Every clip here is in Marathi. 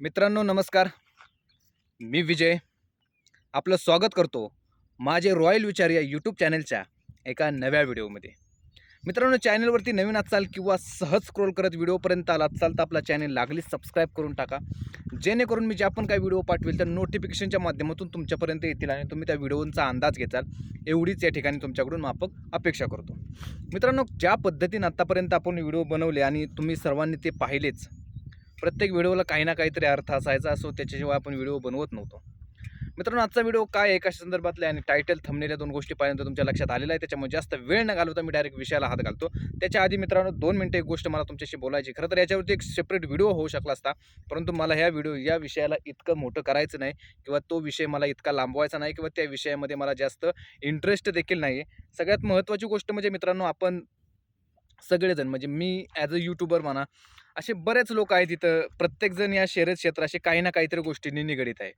मित्रांनो नमस्कार. मी विजय. आपलं स्वागत करतो माझे रॉयल विचार या यूट्यूब चॅनलच्या एका नव्या व्हिडिओमध्ये. मित्रांनो चॅनलवरती नवीन असाल किंवा सहज स्क्रोल करत व्हिडिओपर्यंत आला असाल तर आपला चॅनल लागलीच सबस्क्राईब करून टाका. जेणेकरून मी जे आपण काही व्हिडिओ पाठवेल तर नोटिफिकेशनच्या माध्यमातून तुमच्यापर्यंत येतील आणि तुम्ही त्या व्हिडिओंचा अंदाज घेचाल एवढीच या ठिकाणी तुमच्याकडून माफक अपेक्षा करतो. मित्रांनो ज्या पद्धतीनं आत्तापर्यंत आपण व्हिडिओ बनवले आणि तुम्ही सर्वांनी ते पाहिलेच प्रत्येक व्हिडिओला काही ना काहीतरी अर्थ असायचा असो त्याच्याशिवाय आपण व्हिडिओ बनवत नव्हतो. मित्रांनो आजचा व्हिडिओ काय आहे? कशा संदर्भातला आहे आणि टायटल थंबनेल्या दोन गोष्टी पाहिजे तुमच्या लक्षात आलेला आहे. त्याच्यामुळे जास्त वेळ न घालवता मी डायरेक्ट विषयाला हात घालतो. त्याच्या आधी मित्रांनो दोन मिनटं एक गोष्ट मला तुमच्याशी बोलायची. खरं तर याच्यावरती एक सेपरेट व्हिडिओ होऊ शकला असता परंतु मला ह्या व्हिडिओ या विषयाला इतकं मोठं करायचं नाही किंवा तो विषय मला इतका लांबवायचा नाही किंवा त्या विषयामध्ये मला जास्त इंटरेस्ट देखील नाही आहे सगळ्यात महत्त्वाची गोष्ट म्हणजे मित्रांनो आपण सगळेजण म्हणजे मी ॲज अ यूट्यूबर म्हणा असे बरेच लोक आहेत इथं. प्रत्येकजण या शर्यत क्षेत्राशी काही ना काहीतरी गोष्टींनी निगडीत आहे.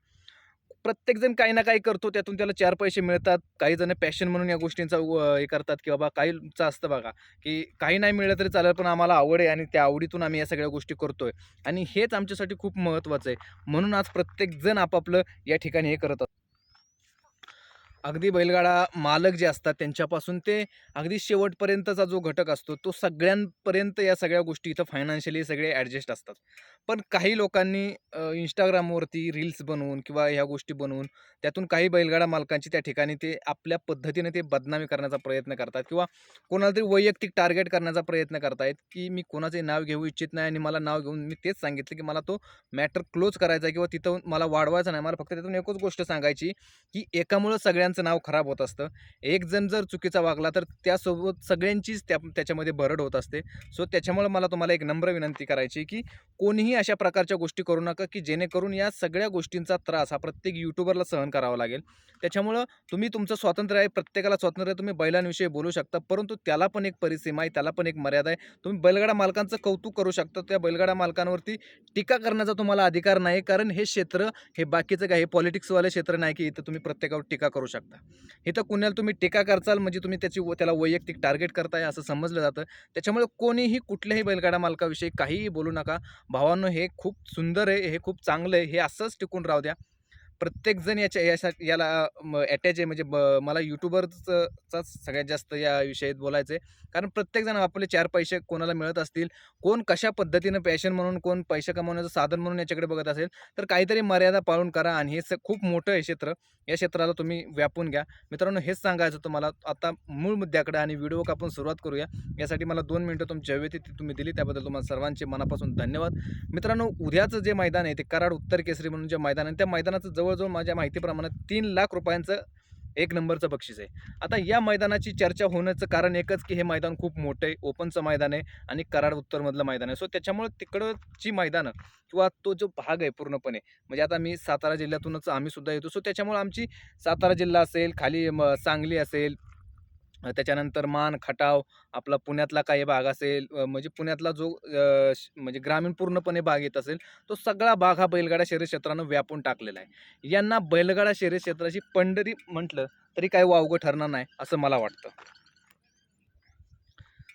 प्रत्येकजण काही ना काही करतो त्यातून त्याला चार पैसे मिळतात. काही जण पॅशन म्हणून या गोष्टींचा हे करतात की बाबा काहीचं असतं बघा की काही नाही मिळलं तरी चालेल पण आम्हाला आवड आहे आणि त्या आवडीतून आम्ही या सगळ्या गोष्टी करतोय. आणि हेच आमच्यासाठी खूप महत्त्वाचं आहे. म्हणून आज प्रत्येकजण आपापलं या ठिकाणी हे करत असतो अगदी बैलगाडा मालक जे असतात त्यांच्यापासून ते अगदी शेवटपर्यंतचा जो घटक असतो तो सगळ्यांपर्यंत या सगळ्या गोष्टी इथं फायनान्शियली सगळे ॲडजस्ट असतात. पण काही लोकांनी इंस्टाग्रामवरती रील्स बनवून किंवा ह्या गोष्टी बनवून त्यातून काही बैलगाडा मालकांची त्या ठिकाणी ते आपल्या पद्धतीने ते बदनामी करण्याचा प्रयत्न करतात किंवा कोणाला तरी वैयक्तिक टार्गेट करण्याचा प्रयत्न करतायत की मी कोणाचे नाव घेऊ इच्छित नाही आणि मला नाव घेऊन मी तेच सांगितलं की मला तो मॅटर क्लोज करायचा आहे किंवा तिथं मला वाढवायचा नाही. मला फक्त त्यातून एकच गोष्ट सांगायची की एकामुळं सगळ्यांचं नाव खराब होत असतं. एक जण जर चुकीचा वागला तर त्यासोबत सगळ्यांचीच त्या त्याच्यामध्ये भरड होत असते. सो त्याच्यामुळं मला तुम्हाला एक नम्र विनंती करायची की कोणीही अशा प्रकारच्या गोष्टी करू नका की जेणेकरून या सगळ्या गोष्टींचा त्रास हा प्रत्येक यूट्यूबरला सहन करावा लागेल. त्याच्यामुळं तुम्ही तुमचं स्वातंत्र्य आहे प्रत्येकाला स्वातंत्र्य तुम्ही बैलांविषयी बोलू शकता परंतु त्याला पण एक परिसीमा आहे त्याला पण एक मर्यादा आहे. तुम्ही बैलगाडा मालकांचं कौतुक करू शकता त्या बैलगाडा मालकांवरती टीका करण्याचा तुम्हाला अधिकार नाही कारण हे क्षेत्र हे बाकीचं काय हे पॉलिटिक्सवाले क्षेत्र नाही की इथं तुम्ही प्रत्येकावर टीका करू शकता. इथं कुणाला तुम्ही टीका करचाल म्हणजे तुम्ही त्याची व- त्याला वैयक्तिक टार्गेट करताय असं समजलं जातं. त्याच्यामुळे कोणीही कुठल्याही बैलगाडा मालकाविषयी काहीही बोलू नका. भावांनो हे खूप सुंदर आहे हे खूप चांगलं आहे हे असंच टिकून राहू द्या. प्रत्येकजण याच्या याच्या याला अटॅच आहे. म्हणजे ब मला यूट्यूबरचं सगळ्यात जास्त या विषयात बोलायचं आहे कारण प्रत्येकजण आपले चार पैसे कोणाला मिळत असतील कोण कशा पद्धतीनं पॅशन म्हणून कोण पैसे कमवण्याचं साधन म्हणून याच्याकडे बघत असेल तर काहीतरी मर्यादा पाळून करा आणि हे स खूप मोठं आहे क्षेत्र या क्षेत्राला तुम्ही व्यापून घ्या. मित्रांनो हेच सांगायचं होतं मला आता मूळ मुद्द्याकडे आणि व्हिडिओ आपण सुरुवात करूया. यासाठी मला दोन मिनटं तुमची हवी ती तुम्ही दिली. त्याबद्दल तुम्हाला सर्वांचे मनापासून धन्यवाद. मित्रांनो उद्याचं जे मैदान आहे ते कराड उत्तर केसरी म्हणून जे मैदान आहे त्या मैदानाचं जवळ जवळजवळ माझ्या माहितीप्रमाणे तीन लाख रुपयांचं एक नंबरचं बक्षीस आहे. आता या मैदानाची चर्चा होण्याचं कारण एकच की हे मैदान खूप मोठं आहे ओपनचं मैदान आहे आणि कराड उत्तरमधलं मैदान आहे. सो त्याच्यामुळे तिकडची मैदानं किंवा तो जो भाग आहे पूर्णपणे म्हणजे आता मी सातारा जिल्ह्यातूनच आम्ही सुद्धा येतो. सो त्याच्यामुळे आमची सातारा जिल्हा असेल खाली सांगली असेल त्याच्यानंतर मान खटाव आपला पुण्यातला काही भाग असेल म्हणजे पुण्यातला जो श- म्हणजे ग्रामीण पूर्णपणे भाग येत असेल तो सगळा भाग हा बैलगाडा शरीर क्षेत्रानं व्यापून टाकलेला आहे. यांना बैलगाडा शरीर क्षेत्राची पंढरी म्हटलं तरी काही वावगं ठरणार नाही असं मला वाटतं.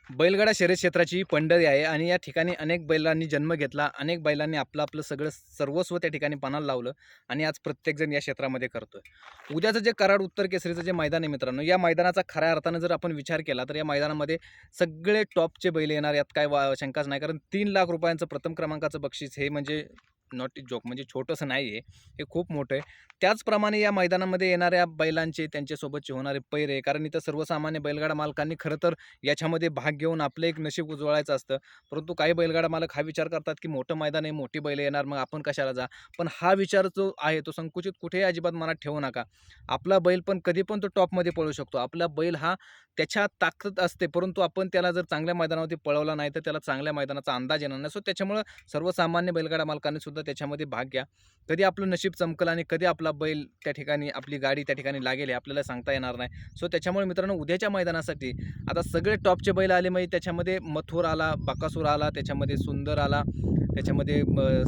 बैलगाडा शर्यत क्षेत्राची ही पंढरी आहे आणि या ठिकाणी अनेक बैलांनी जन्म घेतला अनेक बैलांनी आपलं आपलं सगळं सर्वस्व त्या ठिकाणी पणाला लावलं आणि आज प्रत्येकजण या क्षेत्रामध्ये करतो आहे उद्याचं जे कराड उत्तर केसरीचं जे मैदान आहे मित्रांनो या मैदानाचा खऱ्या अर्थानं जर आपण विचार केला तर या मैदानामध्ये सगळे टॉपचे बैल येणार यात काय वा शंकाच नाही. कारण तीन लाख रुपयांचं प्रथम क्रमांकाचं बक्षीस हे म्हणजे नॉट जोक म्हणजे छोटंसं नाही आहे हे खूप मोठं आहे. त्याचप्रमाणे या मैदानामध्ये येणाऱ्या बैलांचे त्यांच्यासोबतचे होणारे पैरे कारण इथं सर्वसामान्य बैलगाडा मालकांनी खरं तर याच्यामध्ये भाग घेऊन आपलं एक नशीब उजवळायचं असतं. परंतु काही बैलगाडा मालक हा विचार करतात की मोठं मैदान आहे मोठी बैल येणार मग आपण कशाला जा? पण हा विचार जो आहे तो संकुचित कुठेही अजिबात मनात ठेवू नका. आपला बैल पण कधी पण तो टॉपमध्ये पळू शकतो. आपला बैल हा त्याच्या ताकद असते परंतु आपण त्याला जर चांगल्या मैदानावरती पळवला नाही तर त्याला चांगल्या मैदानाचा अंदाज येणार नाही. सो त्याच्यामुळं सर्वसामान्य बैलगाडा मालकांनी सुद्धा त्याच्यामध्ये भाग घ्या. कधी आपलं नशीब चमकल आणि कधी आपला बैल त्या ठिकाणी आपली गाडी त्या ठिकाणी लागेल हे आपल्याला सांगता येणार नाही. सो त्याच्यामुळे मित्रांनो उद्याच्या मैदानासाठी आता सगळे टॉपचे बैल आले म्हणजे त्याच्यामध्ये मथुर आला बाकासूर आला त्याच्यामध्ये सुंदर आला त्याच्यामध्ये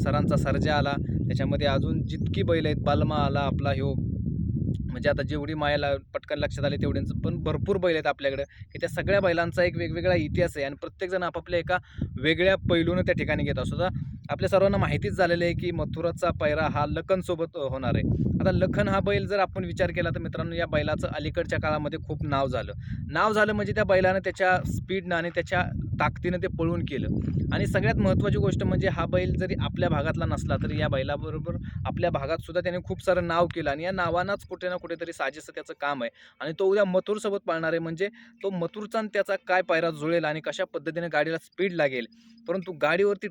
सरांचा सर्जा आला त्याच्यामध्ये अजून जितकी बैल आहेत बालमा आला आपला ह्यो म्हणजे आता जेवढी मायाला पटकन लक्षात आले तेवढ्यांचं पण भरपूर बैल आहेत आपल्याकडं की त्या सगळ्या बैलांचा एक वेगवेगळा इतिहास आहे आणि प्रत्येकजण आपापल्या एका वेगळ्या पैलूनं त्या ठिकाणी घेत असतो. आपल्या सर्वांना माहितीच झालेलं आहे की मथुराचा पैरा हा लखनसोबत होणार आहे. आता लखन हा बैल जर आपण विचार केला तर मित्रांनो या बैलाचं अलीकडच्या काळामध्ये खूप नाव झालं. नाव झालं म्हणजे त्या बैलानं त्याच्या स्पीडनं आणि त्याच्या ताकदीनं ते पळून केलं. आणि सगळ्यात महत्त्वाची गोष्ट म्हणजे हा बैल जरी आपल्या भागातला नसला तरी या बैलाबरोबर आपल्या भागात सुद्धा त्याने खूप सारं नाव केलं आणि या नावानाच कुठे ना कुठेतरी साजेसं त्याचं काम आहे. आणि तो उद्या मथुरसोबत पाळणार आहे म्हणजे तो मथुरचा आणि त्याचा काय पायरा जुळेल आणि कशा पद्धतीने गाडीला स्पीड लागेल. परंतु गाडीवरती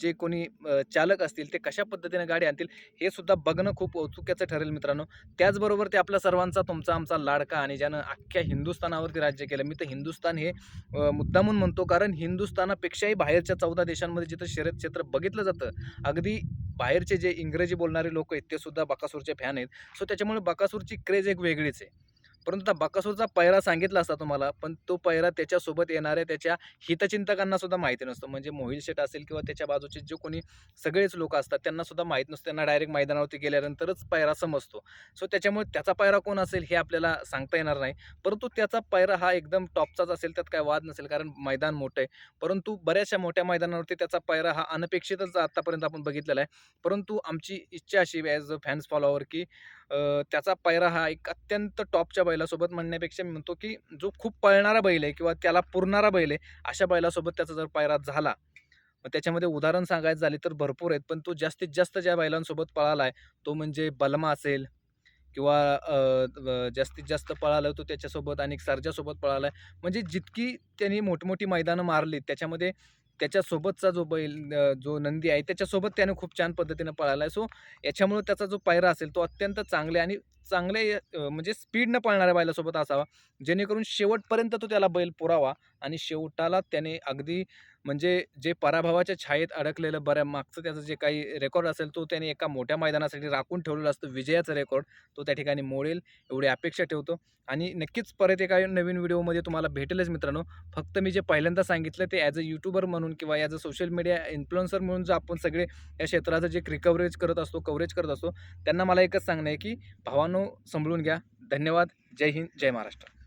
जे कोणी कोणी चालक असतील ते कशा पद्धतीने गाडी आणतील हे सुद्धा बघणं खूप औत्सुक्याचं ठरेल मित्रांनो. त्याचबरोबर ते आपल्या सर्वांचा तुमचा आमचा लाडका आणि ज्यानं अख्ख्या हिंदुस्थानावरती राज्य केलं. मी तर हिंदुस्थान हे मुद्दामून म्हणतो कारण हिंदुस्थानापेक्षाही बाहेरच्या चौदा देशांमध्ये जिथं शर्यत क्षेत्र बघितलं जातं अगदी बाहेरचे जे इंग्रजी बोलणारे लोक आहेत ते सुद्धा बकासूरचे फॅन आहेत. सो त्याच्यामुळे बकासूरची क्रेज एक वेगळीच आहे. परंतु आता बकासूरचा पैरा सांगितला असता तुम्हाला पण तो पैरा त्याच्यासोबत येणाऱ्या त्याच्या हितचिंतकांना सुद्धा माहिती नसतो. म्हणजे मोहिल शेट असेल किंवा त्याच्या बाजूचे जे कोणी सगळेच लोक असतात त्यांना सुद्धा माहीत नसतं. त्यांना डायरेक्ट मैदानावरती गेल्यानंतरच पायरा समजतो. सो त्याच्यामुळे त्याचा पायरा कोण असेल हे आपल्याला सांगता येणार नाही. परंतु त्याचा पायरा हा एकदम टॉपचाच असेल त्यात काय वाद नसेल कारण मैदान मोठं आहे. परंतु बऱ्याचशा मोठ्या मैदानावरती त्याचा पायरा हा अनपेक्षितच आत्तापर्यंत आपण बघितलेला आहे. परंतु आमची इच्छा अशी ॲज अ फॅन्स फॉलोवर की त्याचा पायरा हा एक अत्यंत टॉपच्या बैलासोबत म्हणण्यापेक्षा मी म्हणतो की जो खूप पळणारा बैल आहे किंवा त्याला पुरणारा बैल आहे अशा बैलासोबत त्याचा जर पायरा झाला मग त्याच्यामध्ये उदाहरण सांगायचं झाले तर भरपूर आहेत पण तो जास्तीत जास्त ज्या बैलांसोबत पळाला आहे तो म्हणजे बलमा असेल किंवा जास्तीत जास्त पळाला तो त्याच्यासोबत आणि सर्जासोबत पळाला आहे. म्हणजे जितकी त्यांनी मोठमोठी मैदानं मारली त्याच्यामध्ये त्याच्यासोबतचा जो बैल जो नंदी आहे त्याच्यासोबत त्याने खूप छान पद्धतीनं पळाला आहे सो याच्यामुळे त्याचा जो पायरा असेल तो अत्यंत चांगले आणि चांगले म्हणजे स्पीडनं पळणाऱ्या बैलासोबत असावा. जेणेकरून शेवटपर्यंत तो त्याला बैल पुरावा आणि शेवटाला त्याने अगदी म्हणजे जे पराभवाच्या छायेत अडकलेलं बऱ्या मागचं त्याचं जे काही रेकॉर्ड असेल तो त्याने एका मोठ्या मैदानासाठी राखून ठेवलेलं असतं. विजयाचा रेकॉर्ड तो त्या ठिकाणी मोडेल एवढी अपेक्षा ठेवतो. आणि नक्कीच परत एका नवीन व्हिडिओमध्ये तुम्हाला भेटेलच मित्रांनो. फक्त मी जे पहिल्यांदा सांगितलं ते ॲज अ यूट्यूबर म्हणून किंवा as a social media influencer म्हणून जो आपण सगळे या क्षेत्राचं जे रिकव्हरेज करत असतो कव्हरेज करत असतो त्यांना मला एकच सांगणं आहे की भावांनो सांभाळून घ्या. धन्यवाद. जय हिंद जय महाराष्ट्र.